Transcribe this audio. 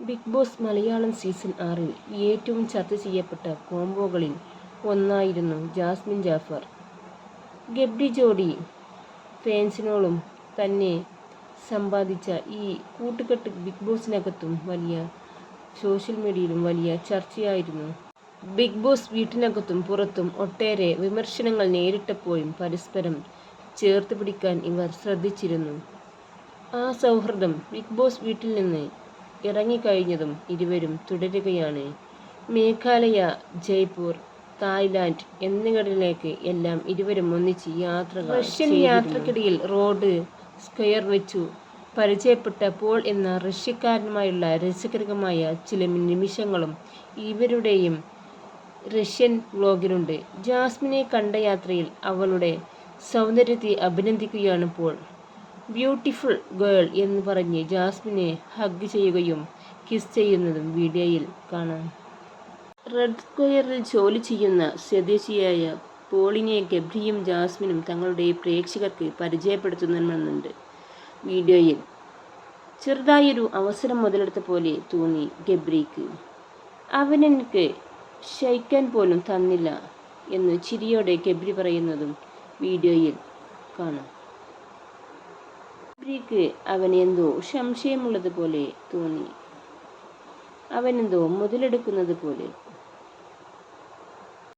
Big boss Malayalam season ആറിൽ ഏറ്റവും ചർച്ച ചെയ്യപ്പെട്ട കോംബോകളിൽ ഒന്നായിരുന്നു ജാസ്മിൻ ജാഫർ. ഗബ്ഡി ജോഡി ഫാൻസിനോളും തന്നെ സമ്പാദിച്ച ഈ കൂട്ടുകെട്ട് ബിഗ് ബോസിനകത്തും വലിയ സോഷ്യൽ മീഡിയയിലും വലിയ ചർച്ചയായിരുന്നു. ബിഗ് ബോസ് വീട്ടിനകത്തും പുറത്തും ഒട്ടേറെ വിമർശനങ്ങൾ നേരിട്ടപ്പോഴും പരസ്പരം ചേർത്ത് പിടിക്കാൻ ഇവർ ശ്രദ്ധിച്ചിരുന്നു. ആ സൗഹൃദം ബിഗ് ബോസ് വീട്ടിൽ നിന്ന് ഇറങ്ങിക്കഴിഞ്ഞതും ഇരുവരും തുടരുകയാണ്. മേഘാലയ ജയ്പൂർ തായ്ലാൻഡ് എന്നിവിടങ്ങളിലേക്ക് എല്ലാം ഇരുവരും ഒന്നിച്ച് യാത്രകൾ റഷ്യൻ യാത്രക്കിടയിൽ റോഡ് സ്ക്വയർ വെച്ചു. പരിചയപ്പെട്ട പോൾ എന്ന റഷ്യക്കാരനുമായുള്ള രസകരമായ ചില നിമിഷങ്ങളും ഇവരുടെയും റഷ്യൻ വ്ലോഗിലുണ്ട് ജാസ്മിനെ കണ്ട യാത്രയിൽ അവളുടെ സൗന്ദര്യത്തെ അഭിനന്ദിക്കുകയാണ് പോൾ. ബ്യൂട്ടിഫുൾ ഗേൾ എന്ന് പറഞ്ഞ് ജാസ്മിനെ ഹഗ് ചെയ്യുകയും കിസ് ചെയ്യുന്നതും വീഡിയോയിൽ കാണാം. റെഡ് സ്ക്വയറിൽ ജോലി ചെയ്യുന്ന സ്വദേശിയായ പോളിനെ ഗബ്രിയും ജാസ്മിനും തങ്ങളുടെ പ്രേക്ഷകർക്ക് പരിചയപ്പെടുത്തുന്നുണ്ട് വീഡിയോയിൽ ചെറുതായൊരു അവസരം മുതലെടുത്ത പോലെ തോന്നി ഗബ്രിക്ക്. അവനെനിക്ക് ശയിക്കാൻ പോലും തന്നില്ല എന്ന് ചിരിയോടെ ഗബ്രി പറയുന്നതും വീഡിയോയിൽ കാണാം. ഗബ്രിക്ക് അവനെന്തോ സംശയമുള്ളത് പോലെ തോന്നി. അവനെന്തോ മുതലെടുക്കുന്നത് പോലെ